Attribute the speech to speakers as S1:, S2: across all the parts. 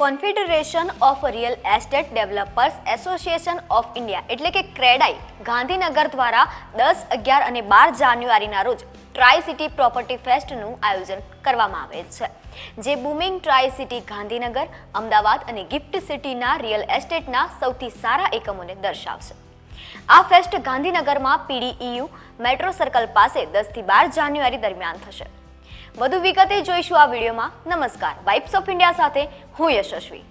S1: Confederation of real estate developers association of India એટલે કે ક્રેડાઈ ગાંધીનગર દ્વારા દસ, અગિયાર અને બાર જાન્યુઆરીના રોજ ટ્રાય સિટી પ્રોપર્ટી ફેસ્ટનું આયોજન કરવામાં આવેલ છે, જે booming tri city Gandhinagar, Ahmedabad અને ગિફ્ટ સિટીના રિયલ એસ્ટેટના સૌથી સારા એકમોને દર્શાવશે. આ ફેસ્ટ ગાંધીનગરમાં પીડીઈયુ મેટ્રો સર્કલ પાસે દસથી બાર જાન્યુઆરી દરમિયાન થશે. વધુ વિગતે જોઈશું આ વિડીયોમાં. નમસ્કાર. વાઇબ્સ ઓફ ઇન્ડિયા સાથે હું યશસ્વી.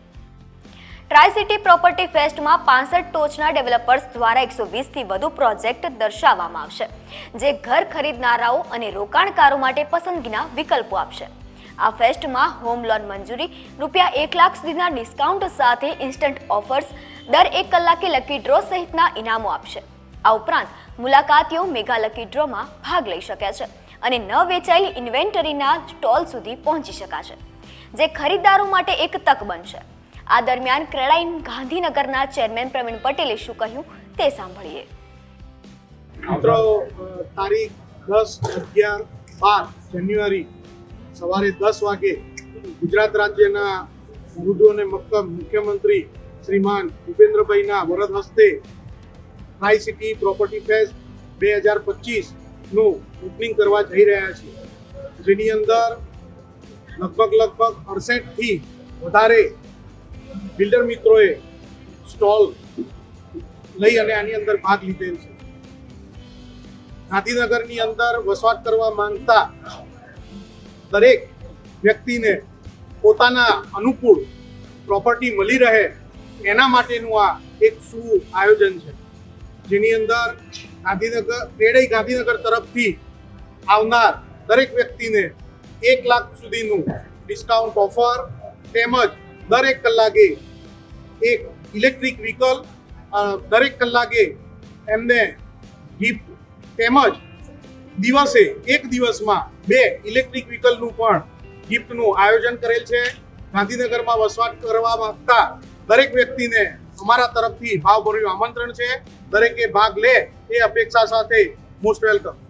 S1: ટ્રાયસિટી પ્રોપર્ટી ફેસ્ટમાં પાસઠ ટોચના ડેવલપર્સ દ્વારા એકસો વીસથી વધુ પ્રોજેક્ટ દર્શાવવામાં આવશે, જે ઘર ખરીદનારાઓ અને રોકાણકારો માટે પસંદગીના વિકલ્પો આપશે. આ ફેસ્ટમાં હોમ લોન મંજૂરી, રૂપિયા એક લાખ સુધીના ડિસ્કાઉન્ટ સાથે ઇન્સ્ટન્ટ ઓફર્સ, દર એક કલાકે લકી ડ્રો સહિતના ઇનામો આપશે. આ ઉપરાંત મુલાકાતીઓ મેગા લકી ડ્રોમાં ભાગ લઈ શકે છે. અને ન વેચાયેલી ઇન્વેન્ટરીના સ્ટોલ સુધી પહોંચી શકાશે, જે ખરીદદારો માટે એક તક બનશે. આ દરમિયાન ક્રેડાઇન ગાંધીનગરના ચેરમેન પ્રવીણ પટેલે શું કહ્યું તે સાંભળીએ.
S2: મિત્રો તારીખ દસ અગિયાર બાર જાન્યુઆરી સવારે દસ વાગે ગુજરાત રાજ્યના મૃદુ અને મક્કમ મુખ્યમંત્રી શ્રીમાન ભૂપેન્દ્રભાઈના વરદ હસ્તે ટ્રાય સિટી પ્રોપર્ટી ફેસ્ટ બે હજાર પચીસનું ઓપનિંગ કરવા જઈ રહ્યા છીએ. જેની અંદર લગભગ લગભગ અડસઠથી વધારે બિલ્ડર મિત્રોએ સ્ટોલ લઈ અને આની અંદર ભાગ લીધેલ છે. ગાંધીનગરની અંદર વસવાટ કરવા માંગતા દરેક વ્યક્તિને પોતાના અનુકૂળ પ્રોપર્ટી મળી રહે એના માટેનું આ એક શું આયોજન છે. જેની અંદર ગાંધીનગર ક્રેડાઈ ગાંધીનગર તરફથી આવનાર દરેક વ્યક્તિને એક લાખ સુધીનું ડિસ્કાઉન્ટ ઓફર તેમજ દરેક કલાકે એક ઇલેક્ટ્રિક વ્હીકલ દરેક કલાકે એમને ગિફ્ટ તેમજ દિવસે એક દિવસમાં બે ઇલેક્ટ્રિક વ્હીકલનું પણ ગિફ્ટનું આયોજન કરેલ છે. ગાંધીનગરમાં વસવાટ કરવા માંગતા દરેક વ્યક્તિને અમારા તરફથી ભાવભર્યું આમંત્રણ છે. દરેકે ભાગ લે એ અપેક્ષા સાથે મોસ્ટ વેલકમ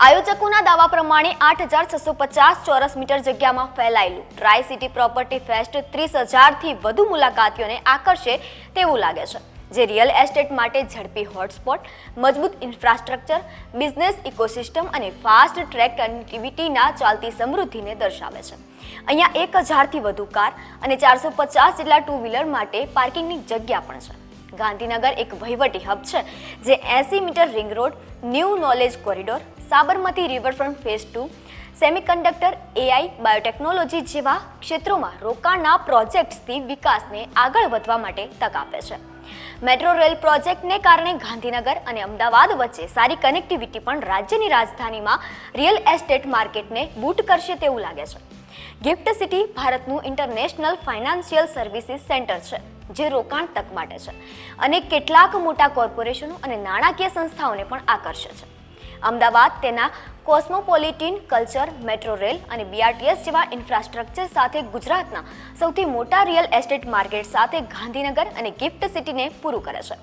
S1: આયોજકોના દાવા પ્રમાણે આઠ હજાર છસો પચાસ ચોરસ મીટર જગ્યામાં ફેલાયેલું ટ્રાય સિટી પ્રોપર્ટી ફેસ્ટ ત્રીસ હજારથી વધુ મુલાકાતીઓને આકર્ષે તેવું લાગે છે. જે રિયલ એસ્ટેટ માટે ઝડપી હોટસ્પોટ, મજબૂત ઇન્ફ્રાસ્ટ્રક્ચર, બિઝનેસ ઇકોસિસ્ટમ અને ફાસ્ટ ટ્રેક કનેક્ટિવિટીના ચાલતી સમૃદ્ધિને દર્શાવે છે. અહીંયા એક હજારથી વધુ કાર અને ચારસો પચાસ જેટલા ટુ વ્હીલર માટે પાર્કિંગની જગ્યા પણ છે. ગાંધીનગર એક વહીવટી હબ છે, જે એસી metre ring road, new knowledge corridor Sabarmati riverfront phase two semiconductor AI biotechnology જેવા ક્ષેત્રોમાં રોકાણના પ્રોજેક્ટ્સથી વિકાસને આગળ વધવા માટે તક આપે છે. મેટ્રો રેલ પ્રોજેક્ટને કારણે ગાંધીનગર અને અમદાવાદ વચ્ચે સારી કનેક્ટિવિટી પણ રાજ્યની રાજધાનીમાં રિયલ એસ્ટેટ માર્કેટને બૂટ કરશે તેવું લાગે છે. ગિફ્ટ સિટી ભારતનું ઇન્ટરનેશનલ ફાઇનાન્શિયલ સર્વિસીસ સેન્ટર છે, જે રોકાણ તક માટે છે. અને કેટલાક મોટા કોર્પોરેશનો અને નાણાકીય સંસ્થાઓને પણ આકર્ષે છે. અમદાવાદ તેના કોસ્મોપોલિટીન, કલ્ચર, મેટ્રો રેલ અને બીઆરટીએસ જેવા ઇન્ફ્રાસ્ટ્રક્ચર સાથે ગુજરાતના સૌથી મોટા રિયલ એસ્ટેટ માર્કેટ સાથે ગાંધીનગર અને ગિફ્ટ સિટીને પૂરું કરે છે.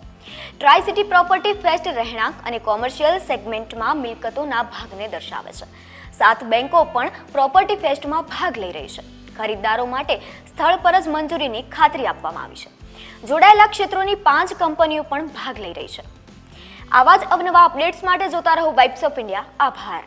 S1: ટ્રાય સિટી પ્રોપર્ટી ફેસ્ટ રહેણાંક અને કોમર્શિયલ સેગમેન્ટમાં મિલકતોના ભાગને દર્શાવે છે. સાત બેંકો પણ પ્રોપર્ટી ફેસ્ટમાં ભાગ લઈ રહી છે. ખરીદદારો માટે સ્થળ પર જ મંજૂરીની ખાતરી આપવામાં આવી છે. જોડાયેલા ક્ષેત્રોની પાંચ કંપનીઓ પણ ભાગ લઈ રહી છે. આવા જ અવનવા અપડેટ્સ માટે જોતા રહો વાઇબ્સ ઓફ ઇન્ડિયા આભાર.